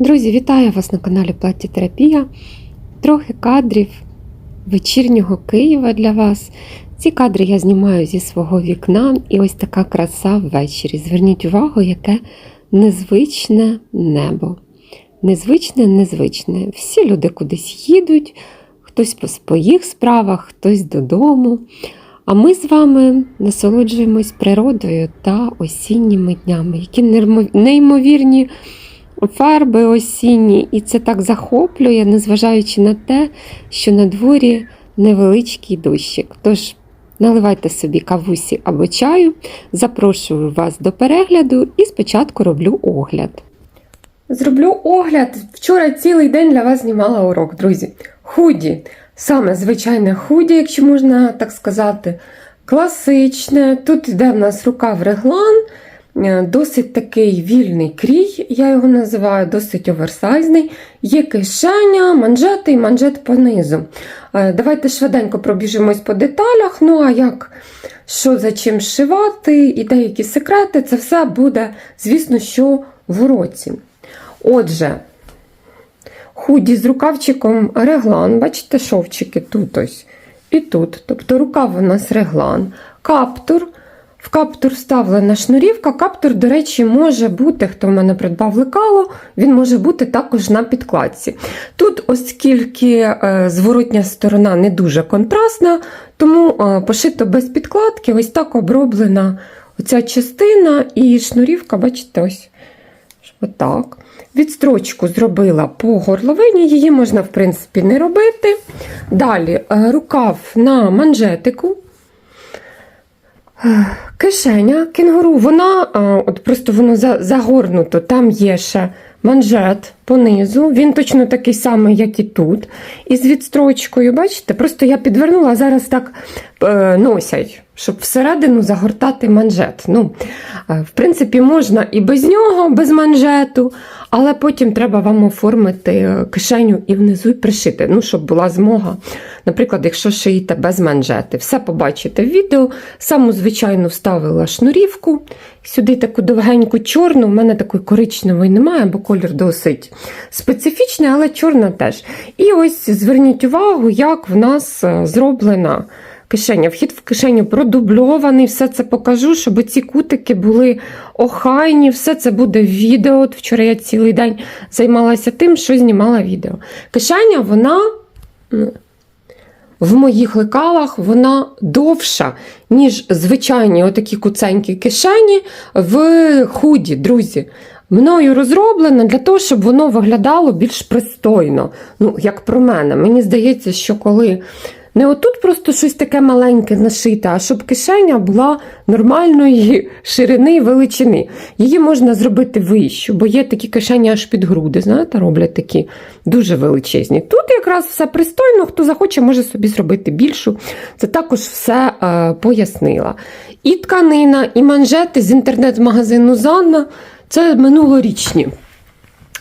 Друзі, вітаю вас на каналі Платтєтерапія. Трохи кадрів вечірнього Києва для вас. Ці кадри я знімаю зі свого вікна, і ось така краса ввечері. Зверніть увагу, яке незвичне небо. Незвичне, незвичне. Всі люди кудись їдуть, хтось по своїх справах, хтось додому. А ми з вами насолоджуємось природою та осінніми днями, які неймо- неймовірні фарби осінні, і це так захоплює, незважаючи на те, що на дворі невеличкий дощик. Тож наливайте собі кавусі або чаю, запрошую вас до перегляду і спочатку роблю огляд. Зроблю огляд. Вчора цілий день для вас знімала урок, друзі. Худі. Саме звичайне худі, якщо можна так сказати. Класичне. Тут йде в нас рукав реглан. Е, Досить такий вільний крій, я його називаю, досить оверсайзний. Є кишеня, манжети і манжет понизу. Е, Давайте швиденько пробіжимось по деталях. Ну а як, що за чим шивати і деякі секрети, це все буде, звісно, що в уроці. Отже, худі з рукавчиком реглан, бачите, шовчики тут ось і тут. Тобто рукав у нас реглан, каптур. Каптур вставлена шнурівка. Каптур, до речі, може бути, хто в мене придбав лекало, він може бути також на підкладці. Тут, оскільки е, зворотня сторона не дуже контрастна, тому е, пошито без підкладки, ось так оброблена оця частина і шнурівка, бачите, ось отак. Відстрочку зробила по горловині, її можна, в принципі, не робити. Далі е, рукав на манжетику. Кишеня кенгуру, вона от просто воно загорнуто, там є ще манжет понизу. Він точно такий самий, як і тут. І з відстрочкою, бачите, просто я підвернула, зараз так е, носять, щоб всередину загортати манжет. Ну, е, в принципі, можна і без нього, без манжету, але потім треба вам оформити е, кишеню і внизу і пришити, ну, щоб була змога. Наприклад, якщо шиєте без манжети, все побачите в відео. Саму звичайну вставила шнурівку. Сюди таку довгеньку чорну. У мене такої коричневої немає, бо колір досить специфічний, але чорна теж. І ось зверніть увагу, як в нас е, зроблена кишеня. Вхід в кишеню продубльований, все це покажу, щоб ці кутики були охайні, все це буде в відео. От вчора я цілий день займалася тим, що знімала відео. Кишеня, вона. В моїх лекалах вона довша, ніж звичайні отакі куценькі кишені в худі, друзі. Мною розроблена для того, щоб воно виглядало більш пристойно. Ну, як про мене. Мені здається, що коли не отут просто щось таке маленьке нашите, а щоб кишеня була нормальної ширини і величини. Її можна зробити вищу, бо є такі кишені аж під груди, знаєте, роблять такі дуже величезні. Тут якраз все пристойно, хто захоче, може собі зробити більшу. Це також все е, пояснила. І тканина, і манжети з інтернет-магазину Занна це минулорічні.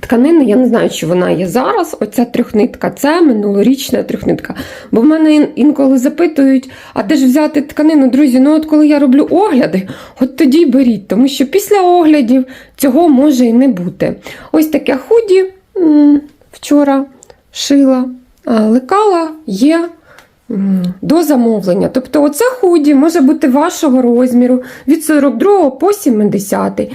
Тканини, я не знаю, чи вона є зараз. Оця трьохнитка це минулорічна трьохнитка. Бо в мене інколи запитують, а де ж взяти тканину, друзі? Ну, от коли я роблю огляди, от тоді беріть, тому що після оглядів цього може і не бути. Ось таке худі вчора шила, лекала є. До замовлення. Тобто, оце худі може бути вашого розміру від 42 по 70.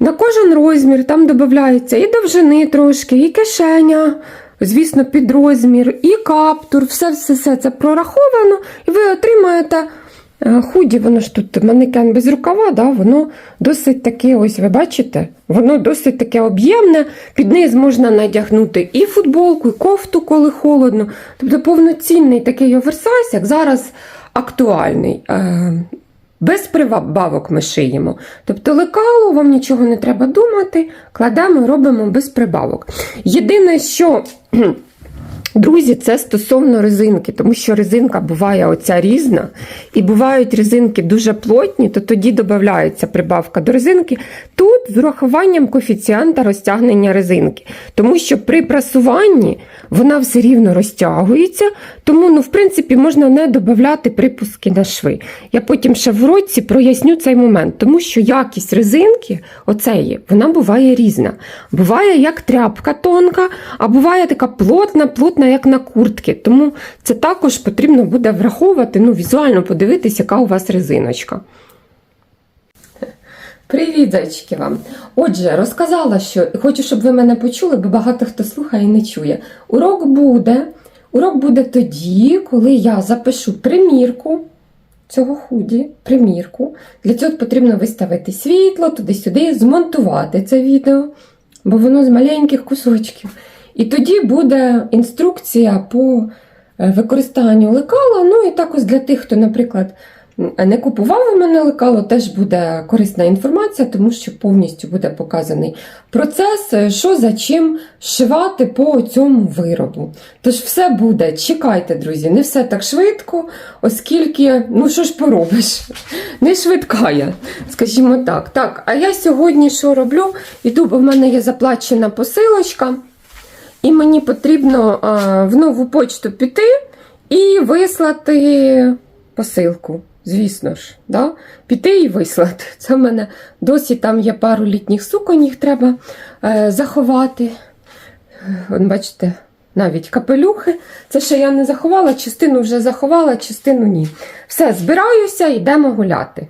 На кожен розмір там додається і довжини трошки, і кишеня, звісно, під розмір, і каптур, все-все-все це прораховано, і ви отримаєте е, худі, воно ж тут манекен без рукава, да, воно досить таке, ось ви бачите, воно досить таке об'ємне. Під низ можна надягнути і футболку, і кофту, коли холодно. Тобто повноцінний такий оверсайз, як зараз актуальний. Без прибавок ми шиємо. Тобто лекало, вам нічого не треба думати, кладемо, робимо без прибавок. Єдине, що Друзі, це стосовно резинки, тому що резинка буває оця різна, і бувають резинки дуже плотні, то тоді додається прибавка до резинки. Тут з урахуванням коефіцієнта розтягнення резинки. Тому що при прасуванні вона все рівно розтягується, тому, ну, в принципі, можна не додати припуски на шви. Я потім ще в році проясню цей момент, тому що якість резинки, оцеї, вона буває різна. Буває як тряпка тонка, а буває така плотна, плотна, як на куртки. Тому це також потрібно буде враховувати, ну, візуально подивитись, яка у вас резиночка. Привіт, зайчики вам! Отже, розказала, що хочу, щоб ви мене почули, бо багато хто слухає і не чує. Урок буде. Урок буде тоді, коли я запишу примірку цього худі, примірку. Для цього потрібно виставити світло, туди-сюди, змонтувати це відео, бо воно з маленьких кусочків. І тоді буде інструкція по е, використанню лекала. Ну і також для тих, хто, наприклад, не купував у мене лекало, теж буде корисна інформація, тому що повністю буде показаний процес, е, що за чим шивати по цьому виробу. Тож все буде, чекайте, друзі, не все так швидко, оскільки, ну що ж поробиш, не швидка я, скажімо так. Так, а я сьогодні що роблю? Іду, бо в мене є заплачена посилочка, і мені потрібно в нову почту піти і вислати посилку. Звісно ж, да? піти і вислати. Це в мене досі там є пару літніх суконь, їх треба е, заховати. От бачите, навіть капелюхи. Це ще я не заховала, частину вже заховала, частину ні. Все, збираюся, йдемо гуляти.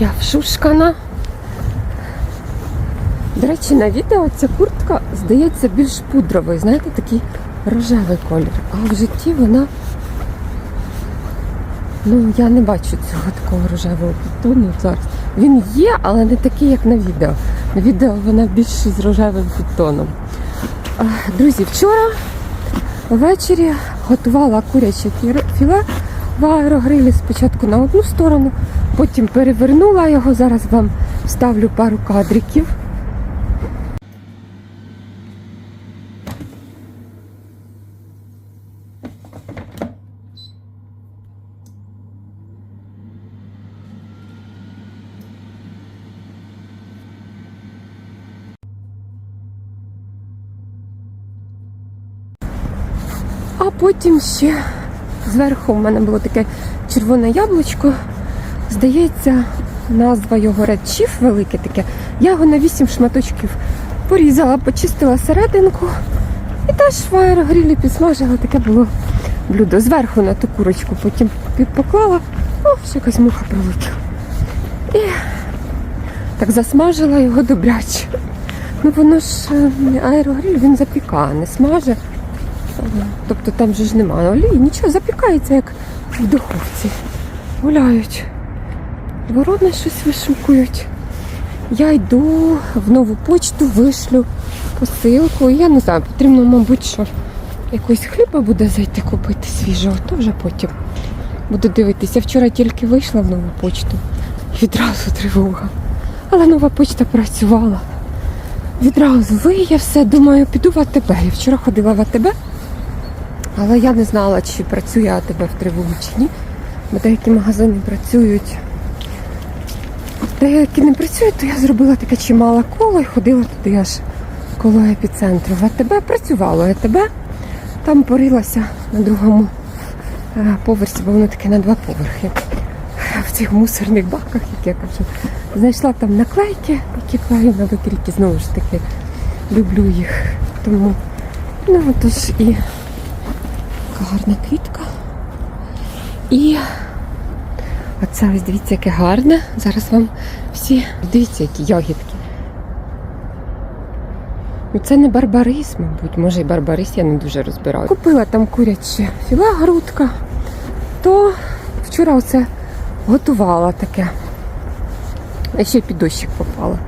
Я вшушкана. До речі, на відео ця куртка здається більш пудровою. Знаєте, такий рожевий колір. А в житті вона. Ну, я не бачу цього такого рожевого підтону зараз. Він є, але не такий, як на відео. На відео вона більш з рожевим підтоном. Друзі, вчора ввечері готувала куряче філе в аерогрилі спочатку на одну сторону, потім перевернула його. Зараз вам вставлю пару кадриків. А потім ще зверху в мене було таке червоне яблучко. Здається, назва його Chief велике таке. Я його на 8 шматочків порізала, почистила серединку і теж в аерогрілі підсмажила. Таке було блюдо. Зверху на ту курочку потім поклала. О, ще якась муха пролетіла. І так засмажила його добряче. Ну воно ж е, аерогриль він запікає, не смаже. Тобто там же ж немає олії, нічого, запікається, як в духовці. Гуляють. Ворони щось вишукують. Я йду в нову почту, вишлю посилку. Я не знаю, потрібно, мабуть, що якось хліба буде зайти купити свіжого, то вже потім буду дивитися. Вчора тільки вийшла в нову почту. Відразу тривога. Але нова почта працювала. Відразу виє все, думаю, піду в АТБ. Я вчора ходила в АТБ. Але я не знала, чи працює АТБ в тривогу чи ні. Бо деякі магазини працюють. Деякі не працюють, то я зробила таке чимале коло і ходила туди аж коло епіцентру. В АТБ працювало АТБ. Там порилася на другому е, поверсі, бо воно таке на два поверхи. В цих мусорних баках, як я кажу. Знайшла там наклейки, які клею на викрійки. Знову ж таки, люблю їх. Тому, ну, тож і така гарна квітка. І оце ось дивіться, яке гарне. Зараз вам всі дивіться, які ягідки. Ну, Це не барбарис, мабуть, може і барбарис, я не дуже розбираю. Купила там куряче філе грудка, то вчора оце готувала таке. Я ще під дощик попала.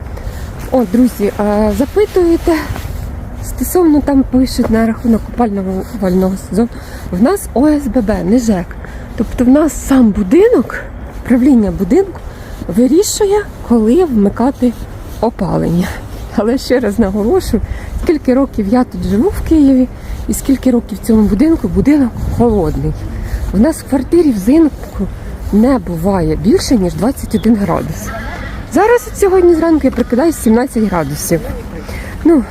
О, друзі, е, запитуєте, Стосовно там пишуть на рахунок купального вального сезону, в нас ОСББ, не ЖЕК. Тобто в нас сам будинок, правління будинку вирішує, коли вмикати опалення. Але ще раз наголошую, скільки років я тут живу в Києві, і скільки років в цьому будинку, будинок холодний. У нас в квартирі взимку не буває більше, ніж 21 градус. Зараз от сьогодні зранку я прикидаюсь 17 градусів. Ну,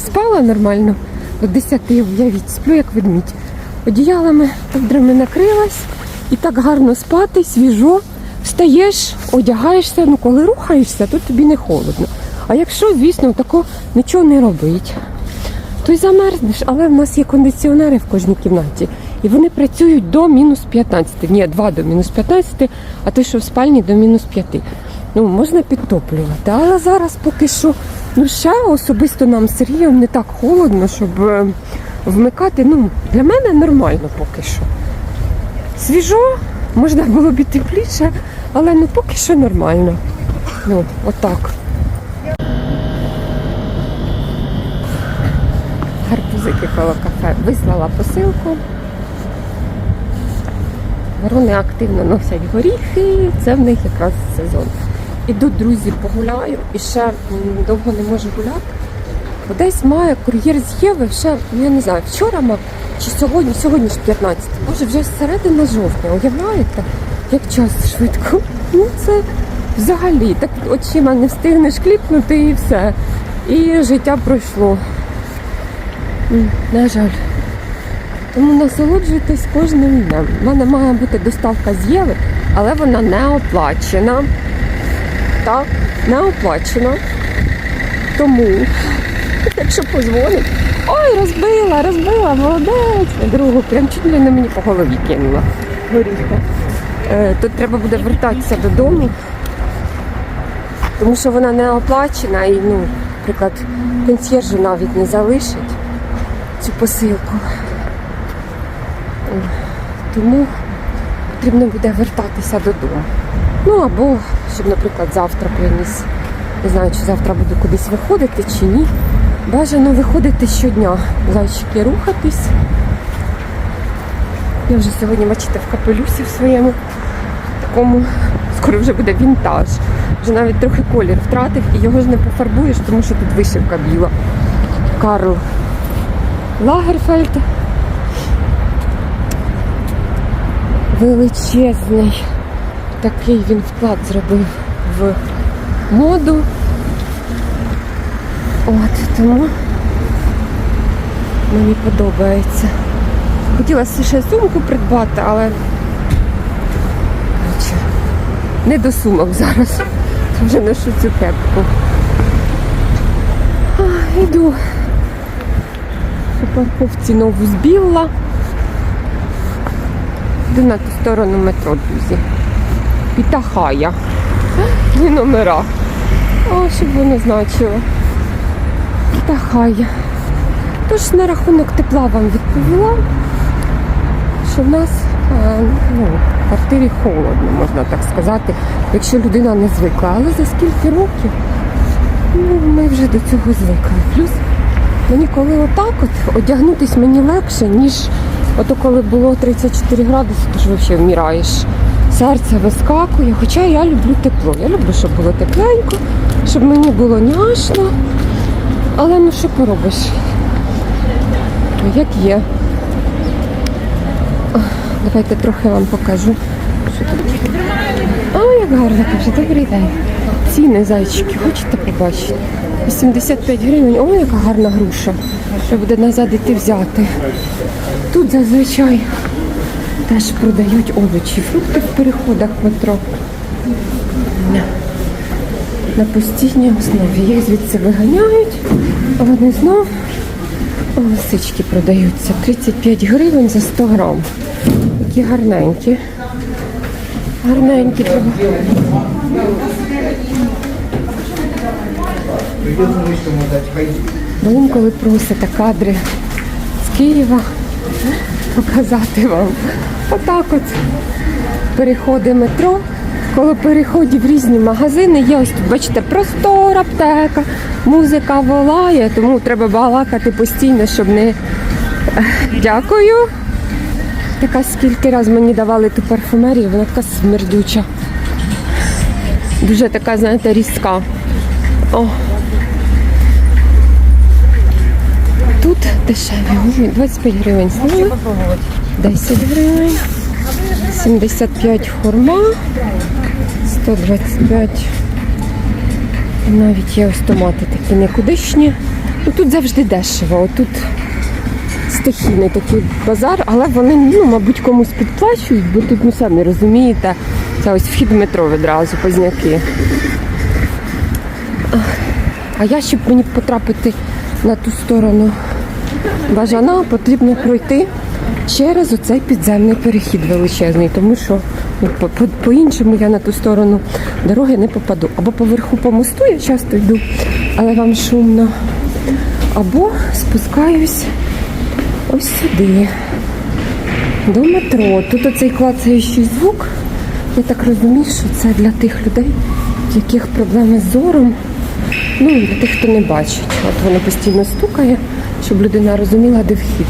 спала нормально до 10, уявіть, сплю як ведмідь. Одіялами, ковдрами накрилась і так гарно спати, свіжо. Встаєш, одягаєшся, ну коли рухаєшся, то тобі не холодно. А якщо, звісно, тако нічого не робить, то й замерзнеш, але в нас є кондиціонери в кожній кімнаті. І вони працюють до мінус 15. Ні, 2 до мінус 15, а той, що в спальні до мінус 5. Ну, можна підтоплювати. Але зараз поки що, ну ще особисто нам з Сергієм не так холодно, щоб е, вмикати. Ну, для мене нормально поки що. Свіжо, можна було б і тепліше, але ну поки що нормально. Ну, отак. Гарбузики коло кафе вислала посилку. Ворони активно носять горіхи, це в них якраз сезон. Іду, друзі, погуляю і ще довго не можу гуляти. Бо Десь має кур'єр з Єви ще, ну, я не знаю, вчора мав чи сьогодні, сьогодні ж 15. Боже, вже середина жовтня, уявляєте, як час швидко. Ну це взагалі, так очима не встигнеш кліпнути і все. І життя пройшло. На жаль. Тому насолоджуйтесь кожним днем. У мене має бути доставка з Єви, але вона не оплачена. Так, не оплачена. Тому, якщо позвонить, ой, розбила, розбила, молодець. Другу прям чуть не мені по голові кинула горіха. Е, тут треба буде вертатися додому, тому що вона не оплачена і, ну, наприклад, консьєржу навіть не залишить цю посилку. Тому потрібно буде вертатися додому. Ну або щоб, наприклад, завтра приніс. Не знаю, чи завтра буду кудись виходити чи ні. Бажано виходити щодня. Зайчики рухатись. Я вже сьогодні, бачите, в капелюсі в своєму такому, скоро вже буде вінтаж. Вже навіть трохи колір втратив і його ж не пофарбуєш, тому що тут вишивка біла. Карл Лагерфельд. Величезний такий він вклад зробив в моду. От, тому мені подобається. Хотіла ще сумку придбати, але коротше, не до сумок зараз. Вже ношу цю кепку. А, Йду по парковці нову збілла. Йду на ту сторону метро, друзі. Пітахая. Не номера. О, щоб воно значило. Пітахая. Тож на рахунок тепла вам відповіла, що в нас е, ну, в квартирі холодно, можна так сказати, якщо людина не звикла. Але за скільки років ну, ми вже до цього звикли. Плюс мені коли отак от одягнутись мені легше, ніж ото коли було 34 градуси, то ж взагалі вмираєш. Серце вискакує, хоча я люблю тепло. Я люблю, щоб було тепленько, щоб мені було няшно. Але ну що поробиш? Як є. Давайте трохи вам покажу. Що тут. О, як гарно каже, добрий день. Ціни зайчики, хочете побачити? 85 гривень, о, яка гарна груша. Що буде назад іти взяти. Тут зазвичай теж продають овочі, фрукти в переходах метро. На- постійній основі. Їх звідси виганяють, а вони знов лисички продаються. 35 гривень за 100 грам. Такі гарненькі. Гарненькі треба. Бо інколи просите кадри з Києва показати вам. Отак от переходи метро. Коло переходів різні магазини є. Ось тут, бачите, простор, аптека, музика волає, тому треба балакати постійно, щоб не. Дякую. Така скільки раз мені давали ту парфумерію, вона така смердюча. Дуже така, знаєте, різка. О. Тут дешеві. 25 гривень сливи, 10 гривень, 75 хурма, 125. Навіть є ось томати такі никудишні. Ну, тут завжди дешево. Тут стихійний такий базар, але вони, ну, мабуть, комусь підплачують, бо тут, ну самі розумієте, це ось вхід в метро відразу, позняки. А я, щоб мені потрапити на ту сторону бажана, потрібно пройти через оцей підземний перехід величезний, тому що ну, по- по- по-іншому я на ту сторону дороги не попаду. Або поверху по мосту я часто йду, але вам шумно. Або спускаюсь ось сюди, до метро. Тут оцей клацаючий звук. Я так розумію, що це для тих людей, в яких проблеми з зором. Ну, для тих, хто не бачить. От воно постійно стукає, щоб людина розуміла, де вхід.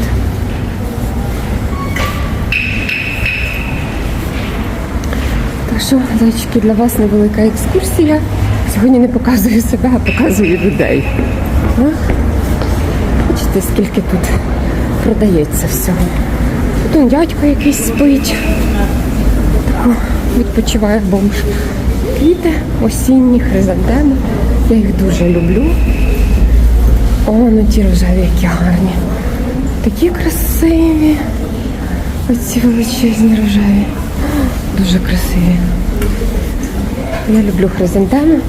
Так що, зайчики, для вас невелика екскурсія. Сьогодні не показую себе, а показую людей. А? Бачите, скільки тут продається всього. Тут дядько якийсь спить. Тако відпочиває бомж. Квіти осінні, хризантеми. Я їх дуже люблю. О, ну ті рожеві, які гарні. Такі красиві. Оці величезні рожеві. Дуже красиві. Я люблю хризантеми.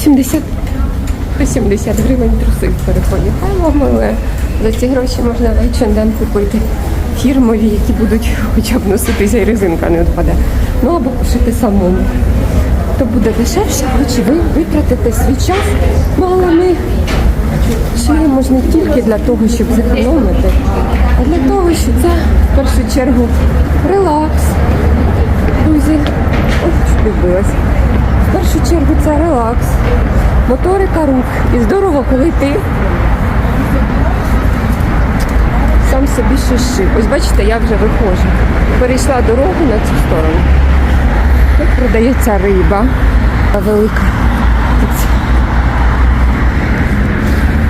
170 170 гривень труси в переході. Хай вам миле. За ці гроші можна H&M купити фірмові, які будуть хоча б носитися і резинка не відпаде. Ну або пошити самому. То буде дешевше, хоч і ви витратите свій час. Але ми шиємо ж не тільки для того, щоб зекономити, а для того, що це в першу чергу релакс. Друзі, ой, чуть. В першу чергу це релакс, моторика рук. І здорово, коли ти сам собі щось. Ось бачите, я вже виходжу. Перейшла дорогу на цю сторону. Тут продається риба велика.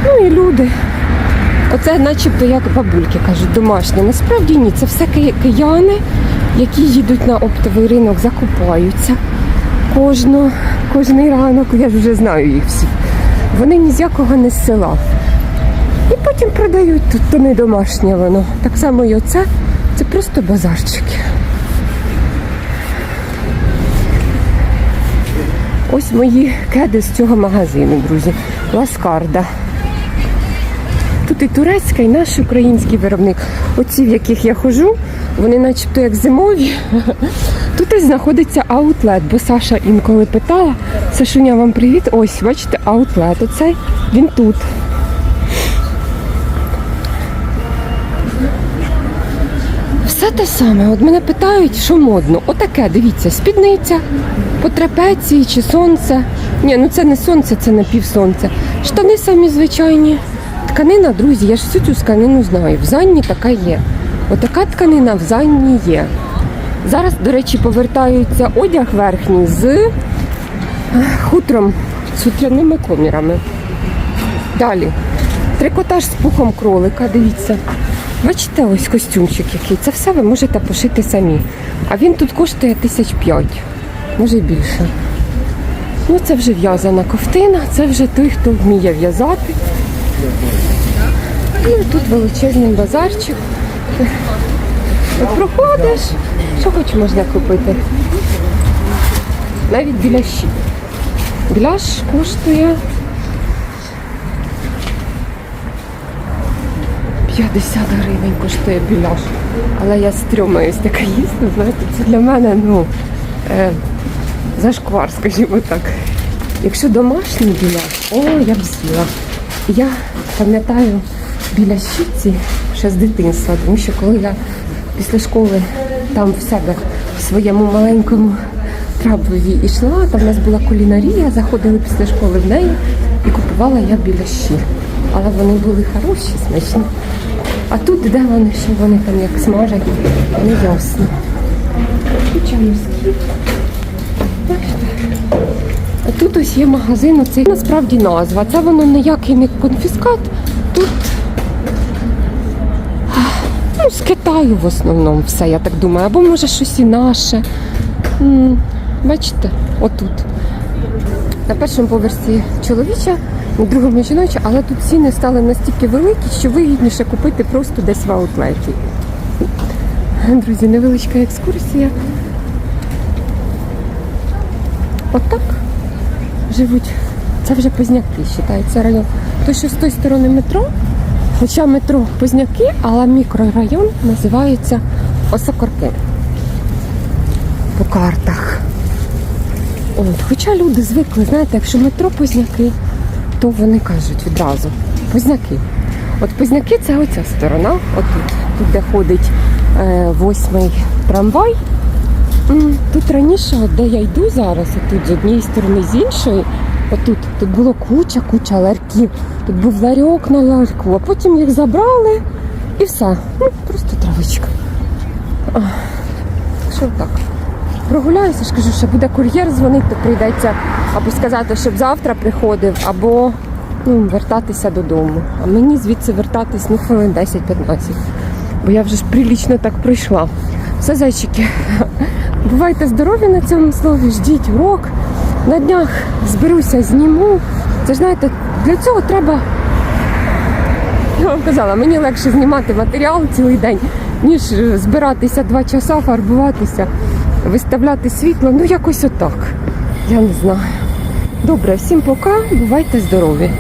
Ну і люди. Оце начебто як бабульки кажуть, домашні. Насправді ні, це все кияни, які їдуть на оптовий ринок, закупаються. Кожну, кожний ранок, я ж вже знаю їх всіх. Вони ні з якого не з села. І потім продають тут, то не домашнє воно. Так само і оце, це просто базарчики. Ось мої кеди з цього магазину, друзі. Ласкарда. Тут і турецька, і наш український виробник. Оці, в яких я хожу, вони начебто як зимові. Тут ось знаходиться аутлет, бо Саша інколи питала. Сашуня, вам привіт. Ось, бачите, аутлет. Оцей він тут. Те саме. От мене питають, що модно. Отаке, дивіться, спідниця, по трапеції чи сонце. Ні, ну це не сонце, це напівсонце. Штани самі звичайні. Тканина, друзі, я ж всю цю тканину знаю. В Занні така є. Отака тканина в Занні є. Зараз, до речі, повертаються одяг верхній з е, хутром, з хутряними комірами. Далі. Трикотаж з пухом кролика, дивіться. Бачите, ось костюмчик який. Це все ви можете пошити самі. А він тут коштує тисяч п'ять, може й більше. Ну, це вже в'язана ковтина, це вже той, хто вміє в'язати. І тут величезний базарчик. Проходиш, що хоч можна купити. Навіть біляші. Біляш коштує 50 гривень коштує біляш. Але я стрьомаюсь таке їсти, знаєте, це для мене, ну, е, зашквар, скажімо так. Якщо домашній біляш, о, я б з'їла. Я пам'ятаю біляші ці ще з дитинства, тому що коли я після школи там в себе в своєму маленькому трабові йшла, там в нас була кулінарія, заходили після школи в неї і купувала я біляші. Але вони були хороші, смачні. А тут де вони, що вони там як смажать, не ясно. Бачите? А тут ось є магазин, оцей насправді назва. Це воно ніякий не конфіскат. Тут ну, з Китаю в основному все, я так думаю. Або може щось і наше. Бачите, отут. На першому поверсі чоловіча, другому жіноча, але тут ціни стали настільки великі, що вигідніше купити просто десь в аутлеті. Друзі, невеличка екскурсія. Отак живуть. Це вже Позняки, вважається район. То, що з тої сторони метро, хоча метро Позняки, але мікрорайон називається Осокорки. По картах. От, хоча люди звикли, знаєте, якщо метро Позняки, то вони кажуть відразу Позняки. От Позняки це оця сторона, отут, тут де ходить е, восьмий трамвай. Тут раніше, от де я йду зараз, тут з однієї сторони, з іншої, отут тут було куча, куча ларьків. Тут був ларьок на ларьку, а потім їх забрали і все. Ну, просто травичка. Що так? Прогуляюся, ж кажу, що буде кур'єр дзвонити, то прийдеться або сказати, щоб завтра приходив, або ну, вертатися додому. А мені звідси вертатись ну, хвилин 10-15. Бо я вже ж прилічно так пройшла. Все, зайчики. Бувайте здорові на цьому слові, ждіть урок. На днях зберуся, зніму. Це ж знаєте, для цього треба. Я вам казала, мені легше знімати матеріал цілий день, ніж збиратися два часа, фарбуватися, виставляти світло. Ну якось отак. Я не знаю. Добре, всім пока, бувайте здорові.